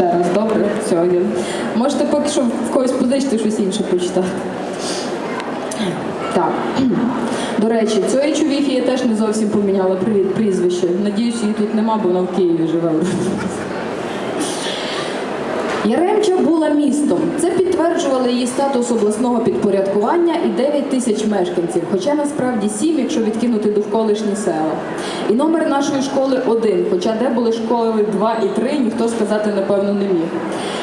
ще добре? Сьогодні. Можете поки що в когось позичити щось інше почитати. Так. До речі, цієї чувіхи я теж не зовсім поміняла прізвище. Надіюсь, її тут нема, бо вона в Києві живе. Яремча була містом. Це підтверджували її статус обласного підпорядкування і 9 тисяч мешканців, хоча насправді 7, якщо відкинути довколишні села. І номер нашої школи один, хоча де були школи 2 і 3, ніхто сказати напевно не міг.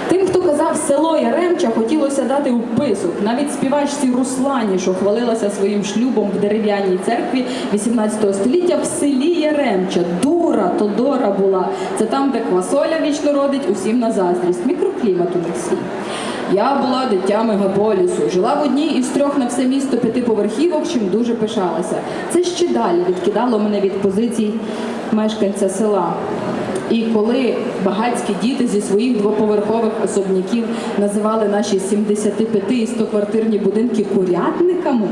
Тим, хто казав село Яремча, хотілося дати вписок. Навіть співачці Руслані, що хвалилася своїм шлюбом в дерев'яній церкві 18 століття в селі Яремча. Дура, то Дора була. Це там, де квасоля вічно родить усім на заздрість. Мікроклімат у свій. Я була дитя мегаполісу, жила в одній із трьох на все місто п'ятиповерхівок, чим дуже пишалася. Це ще далі відкидало мене від позицій мешканця села. І коли багатські діти зі своїх двоповерхових особняків називали наші 75 і 100 квартирні будинки курятниками,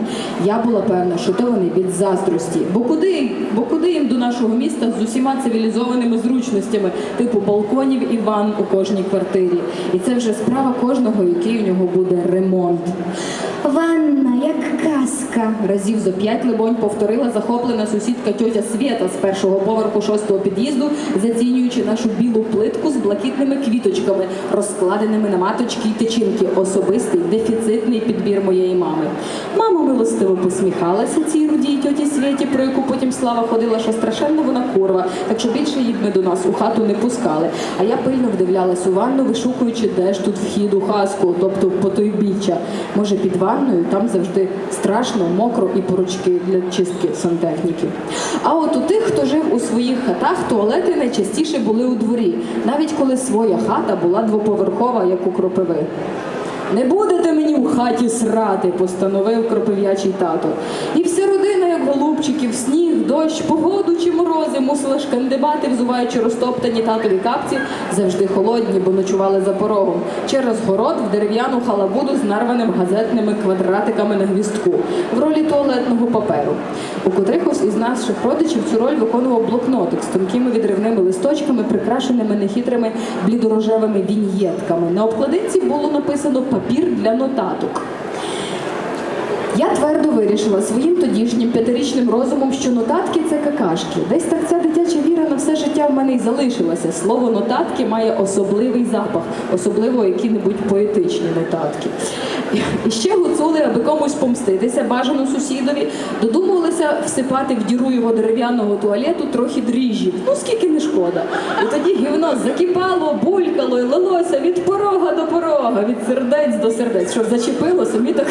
я була певна, що то вони від заздрості. Бо куди, бо куди їм до нашого міста з усіма цивілізованими зручностями, типу балконів і ванн у кожній квартирі. І це вже справа кожного, який у нього буде ремонт. Ванна, як казка. Разів зо п'ять, либонь, повторила захоплена сусідка тьотя Свєта з першого поверху шостого під'їзду, зацінюючи нашу білу плитку з блакитними квіточками, розкладеними на маточки й течінки. Особистий дефіцитний підбір моєї мами. Мама милостиво посміхалася цій рудій тьоті Свєті, про яку потім слава ходила, що страшенно вона курва, так що більше її ми до нас у хату не пускали. А я пильно вдивлялась у ванну, вишукуючи, де ж тут вхід у хаску, тобто по той біччя. Може, під ванною там завжди страшно, мокро і поручки для чистки сантехніки. А от у тих, хто жив у своїх хатах, туалети найчастіше були у дворі, навіть коли своя хата була двоповерхова, як у кропиви. Не будете мені в хаті срати, постановив кропив'ячий тато. І все як голубчиків, сніг, дощ, погоду чи морози, мусила шкандибати, взуваючи розтоптані татові капці, завжди холодні, бо ночували за порогом, через город в дерев'яну халабуду з нарваним газетними квадратиками на гвістку в ролі туалетного паперу. У котрихось із наших родичів цю роль виконував блокнотик з тонкими відривними листочками, прикрашеними нехитрими блідорожевими віньєтками. На обкладинці було написано папір для нотаток. Я твердо вирішила своїм тодішнім п'ятирічним розумом, що нотатки це какашки. Десь так ця дитяча віра на все життя в мене й залишилася. Слово нотатки має особливий запах, особливо які-небудь поетичні нотатки. І ще гуцули, аби комусь помститися, бажано сусідові, додумувалися всипати в діру його дерев'яного туалету трохи дріжджів. Ну скільки не шкода. І тоді гівно закипало, булькало і лилося від порога до порога, від сердець до сердець, щоб зачепило, самі так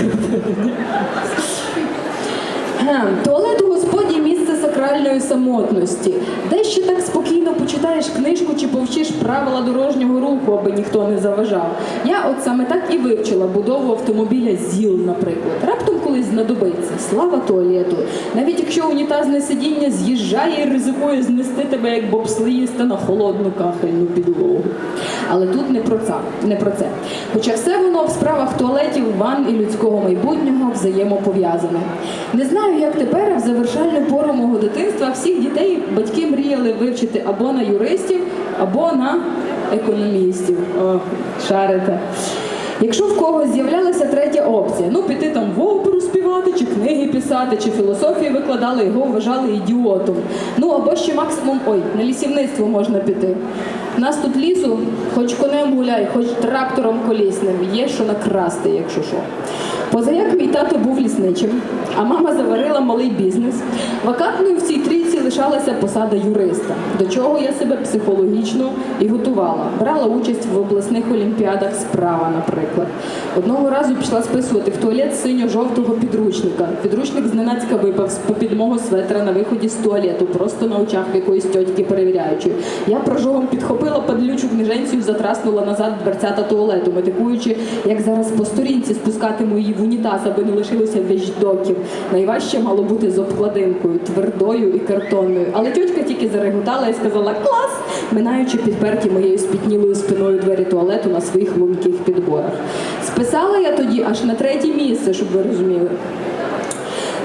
Туалет у господі місце сакральної самотності. Де ще так спокійно почитаєш книжку чи повчиш правила дорожнього руху, аби ніхто не заважав. Я от саме так і вивчила будову автомобіля ЗІЛ, наприклад. Раптом колись знадобиться. Слава туалету. Навіть якщо унітазне сидіння з'їжджає і ризикує знести тебе як бобслеїста на холодну кахельну підлогу. Але тут не про це. Не про це. Хоча все воно в справах туалетів, ванн і людського майбутнього взаємопов'язане. Не знаю, як тепер, а в завершальну пору мого дитинства всіх дітей батьки мріяли вивчити або на юристів, або на економістів. О, шарите. Якщо в когось з'являлася третя опція, ну піти там в оперу співати, чи книги писати, чи філософії викладали, його вважали ідіотом. Ну або ще максимум, ой, на лісівництво можна піти. У нас тут лісу, хоч конем гуляй, хоч трактором колісним, є що накрасти, якщо що. Позаяк мій тато був лісничим, а мама заварила малий бізнес. Вакантною в цій трійці лишалася посада юриста, до чого я себе психологічно і готувала. Брала участь в обласних олімпіадах справа, наприклад. Одного разу пішла списувати в туалет синьо-жовтого підручника. Підручник зненацька випав з попід мого светра на виході з туалету, просто на очах якоїсь тьотьки перевіряючої. Я прожогом підхопила падлючу книженцю і затраснула назад дверцята туалету, метикуючи, як зараз по сторінці спускатиму її в унітаз, аби не лишилося вещдоків. Найважче мало бути з обкладинкою, твердою і картонною. Але тютка тільки зареготала і сказала клас, минаючи підперті моєю спітнілою спиною двері туалету на своїх лунких підборах. Списала я тоді аж на третє місце, щоб ви розуміли.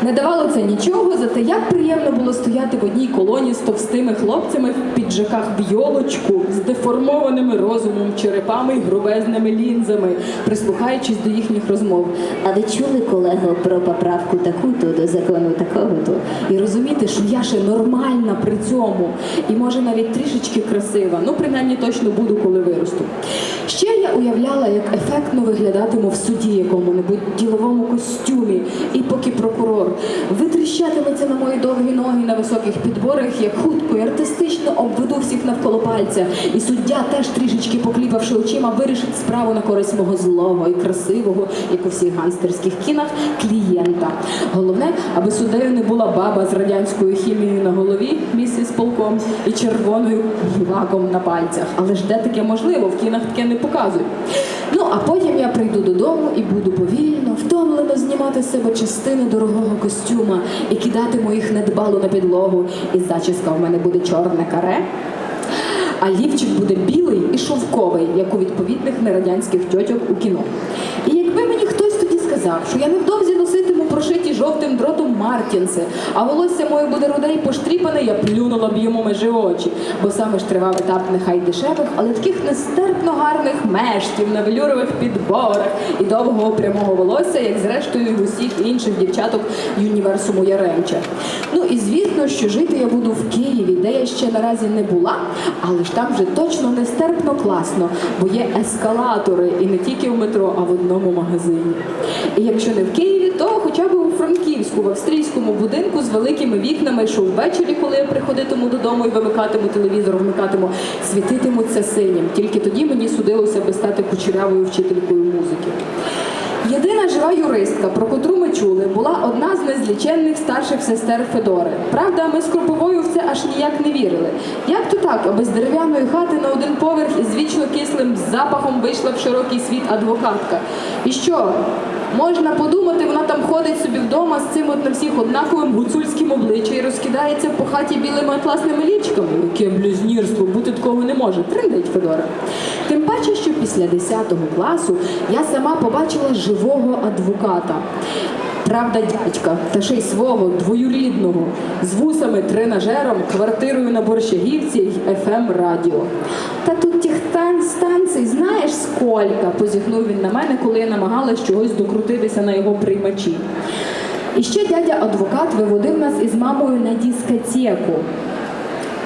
Не давало це нічого, зате як приємно було стояти в одній колоні з товстими хлопцями в піджаках в йолочку, з деформованими розумом, черепами і грубезними лінзами, прислухаючись до їхніх розмов. А ви чули, колего, про поправку таку-то до закону такого-то? І розуміти, що я ще нормальна при цьому, і може навіть трішечки красива. Ну, принаймні точно буду, коли виросту. Ще я уявляла, як ефектно виглядатиму в суді якому-небудь діловому костюмі, і поки прокурор витріщатиметься на мої довгі ноги на високих підборах, як хутко і артистично обведу всіх навколо пальця. І суддя, теж трішечки покліпавши очима, вирішить справу на користь мого злого і красивого, як у всіх ганстерських кінах, клієнта. Головне, аби суддею не була баба з радянською хімією на голові, місіс полком, і червоною лаком на пальцях. Але ж де таке можливо? В кінах таке не показують. А потім я прийду додому і буду повільно, втомлено знімати з себе частини дорогого костюма і кидатиму їх недбало на підлогу. І зачіска в мене буде чорне каре. А лівчик буде білий і шовковий, як у відповідних нерадянських тьотьок у кіно. І якби мені хтось тоді сказав, що я невдовзі жовтим дротом Мартінси, а волосся моє буде руде і поштріпане, я плюнула б йому межі очі. Бо саме ж тривав етап нехай дешевих, але таких нестерпно гарних мештів на велюрових підборах і довгого прямого волосся, як зрештою і усіх інших дівчаток юніверсуму Яремча. Ну і звісно, що жити я буду в Києві, де я ще наразі не була, але ж там вже точно нестерпно класно, бо є ескалатори і не тільки в метро, а в одному магазині. І якщо не в Києві, б в австрійському будинку з великими вікнами, що ввечері, коли я приходитиму додому і вимикатиму телевізор, вмикатиму, світитимуться синім. Тільки тоді мені судилося би стати кучерявою вчителькою музики. Єдина жива юристка, про котру ми чули, була одна з незліченних старших сестер Федори. Правда, ми з Кроповою в це аж ніяк не вірили. Як то так, аби з дерев'яної хати на один поверх із вічно кислим запахом вийшла в широкий світ адвокатка? І що? Можна подумати, вона там ходить собі вдома з цим от на всіх однаковим гуцульським обличчям і розкидається по хаті білими атласними лічками. Яке блюзнірство, бути такого не може. Триндить Федора. Тим паче, що після 10 класу я сама побачила живого адвоката. Правда, дядька, та ще й свого двоюрідного, з вусами, тренажером, квартирою на Борщагівці й fm радіо. Та тут тих тан- станцій, знаєш скільки, позіхнув він на мене, коли я намагалась чогось докрутитися на його приймачі. І ще дядя адвокат виводив нас із мамою на дискотеку.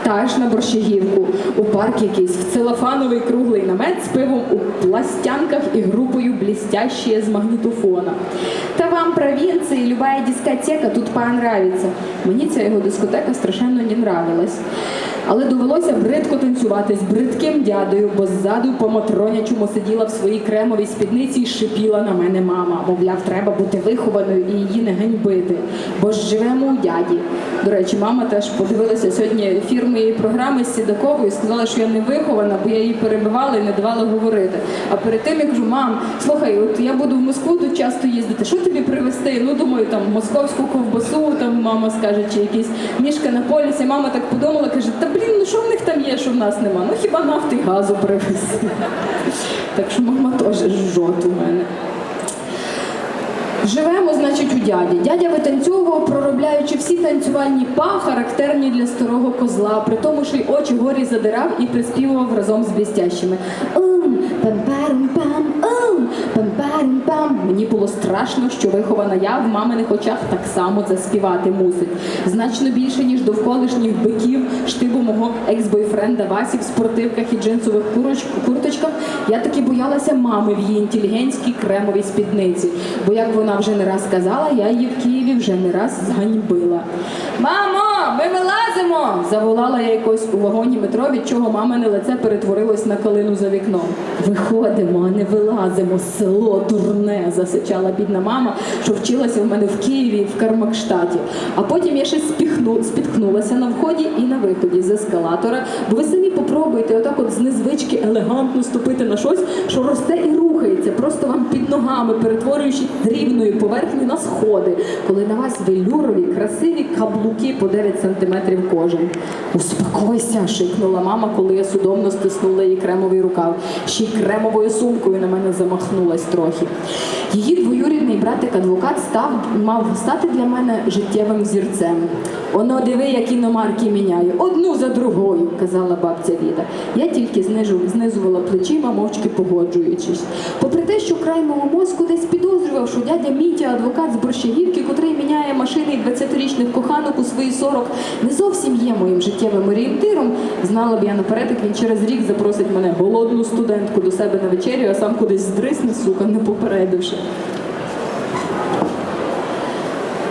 Теж на борщагівку, у парк якийсь, в целофановий круглий намет з пивом у пластянках і групою блістящие з магнітофона. Та вам провінції, любая дискотека тут понравится. Мені ця його дискотека страшенно не нравилась. Але довелося бридко танцювати з бридким дядою, бо ззаду по матронячому сиділа в своїй кремовій спідниці і шипіла на мене мама. Мовляв, треба бути вихованою і її не ганьбити, бо ж живемо у дяді. До речі, мама теж подивилася сьогодні ефір моєї програми з Сідаковою сказала, що я не вихована, бо я її перебивала і не давала говорити. А перед тим я кажу, мам, слухай, от я буду в Москву тут часто їздити. Що тобі привезти? Ну думаю, там московську ковбасу, там мама скаже, чи якісь мішка на полісі. Мама так подумала, каже, та блін, ну що в них там є, що в нас нема? Ну хіба нафти і газу привезти. Так що мама теж жжот у мене. Живемо, значить, у дяді. Дядя витанцьовував, проробляючи всі танцювальні па, характерні для старого козла, при тому, що й очі горі задирав і приспівував разом з блістящими. Пам-парум-пам. Мені було страшно, що вихована я в маминих очах так само заспівати мусить. Значно більше, ніж довколишніх биків, штибу мого екс-бойфренда Васі в спортивках і джинсових курточках, я таки боялася мами в її інтелігентській кремовій спідниці. Бо, як вона вже не раз казала, я її в Києві вже не раз зганьбила. Вилазимо! Заволала я якось у вагоні метро, від чого мамине лице перетворилось на калину за вікном. Виходимо, а не вилазимо, село дурне, засичала бідна мама, що вчилася в мене в Києві в Кармакштаті. А потім я ще спіхну, спіткнулася на вході і на виході з ескалатора. Бо ви самі попробуйте отак от з незвички елегантно ступити на щось, що росте і рухається, просто вам під ногами, перетворюючи з рівної поверхні на сходи, коли на вас велюрові, красиві каблуки по 9 сантиметрів кожен. Успокойся, шикнула мама, коли я судомно стиснула її кремовий рукав. Ще й кремовою сумкою на мене замахнулась трохи. Її двоюрідний братик-адвокат став, мав стати для мене життєвим зірцем. Оно диви, як іномарки міняю, одну за другою, казала бабця Ліда. Я тільки знижу, знизувала плечима, мовчки погоджуючись. Попри те, що край мого мозку десь підозрював, що дядя Мітя, адвокат з Борщагівки, котрий міняє машини і 20-річних коханок у свої 40, не зовсім є моїм життєвим орієнтиром. Знала б я наперед, як він через рік запросить мене голодну студентку до себе на вечерю, а сам кудись здрисне, сука, не попередивши.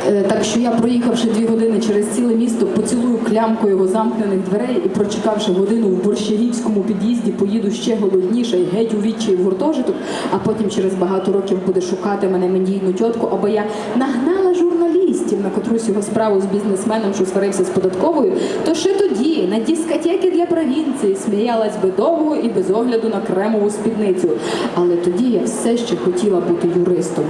Е, Так що я, проїхавши дві години через ціле місто, поцілую клямку його замкнених дверей і прочекавши годину в борщагівському під'їзді, поїду ще голодніше і геть у відчай в гуртожиток, а потім через багато років буде шукати мене медійну тітку, аби я нагнала журналістів на котрусь його справу з бізнесменом, що сварився з податковою, то ще тоді на дискотеки для провінції сміялась би довго і без огляду на кремову спідницю. Але тоді я все ще хотіла бути юристом.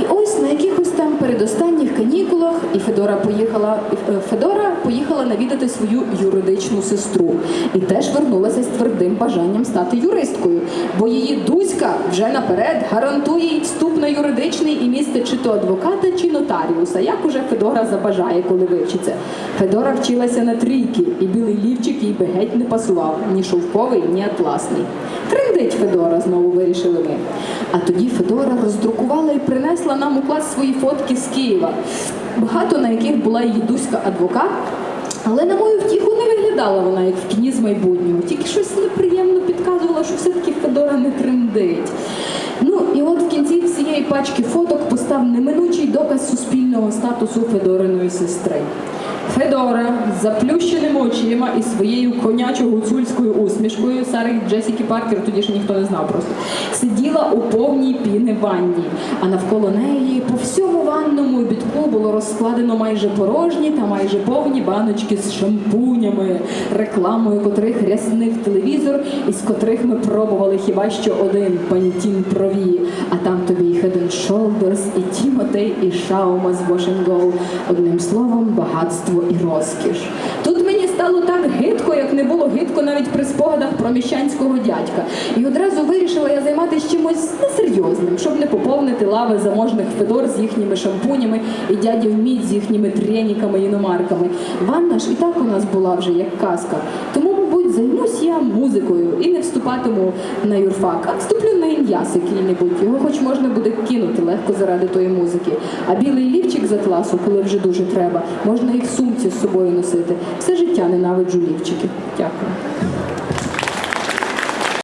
І ось на якихось передостанніх канікулах і Федора поїхала е, Федора поїхала навідати свою юридичну сестру і теж вернулася з твердим бажанням стати юристкою, бо її Дуська вже наперед гарантує вступ на юридичний і місце чи то адвоката, чи нотаріуса, як уже Федора забажає, коли вивчиться. Федора вчилася на трійки, і білий лівчик їй би геть не пасував ні шовковий, ні атласний. Трендить Федора, знову вирішили ми. А тоді Федора роздрукувала і принесла нам у клас свої фотки з Києва, багато на яких була її дуська адвокат. Але на мою втіху не виглядала вона як в кіні з майбутнього. Тільки щось неприємно підказувало, що все-таки Федора не трендить. Ну і от в кінці всієї пачки фоток постав неминучий доказ суспільного статусу Федориної сестри. Федора з заплющеними очима і своєю конячо-гуцульською усмішкою Сари Джесіки Паркер, тоді ж ніхто не знав просто, сиділа у повній піни ванні, а навколо неї по всьому ванному бітку було розкладено майже порожні та майже повні баночки з шампунями, рекламою котрих ряснив телевізор, із котрих ми пробували хіба що один Pantene Прові, а там тобі і Head Shoulders, і Тімотей, і Шаума з Wash Go. Одним словом, багатство і розкіш. Тут мені стало так гидко, як не було гидко навіть при спогадах про міщанського дядька. І одразу вирішила я займатися чимось несерйозним, щоб не поповнити лави заможних Федор з їхніми шампунями і дядів Мідь з їхніми треніками і іномарками. Ванна ж і так у нас була вже як казка. Тому, займусь я музикою і не вступатиму на юрфак, а вступлю на ім'яс який-небудь. Його хоч можна буде кинути легко заради тої музики. А білий лівчик з атласу, коли вже дуже треба, можна і в сумці з собою носити. Все життя ненавиджу лівчики. Дякую.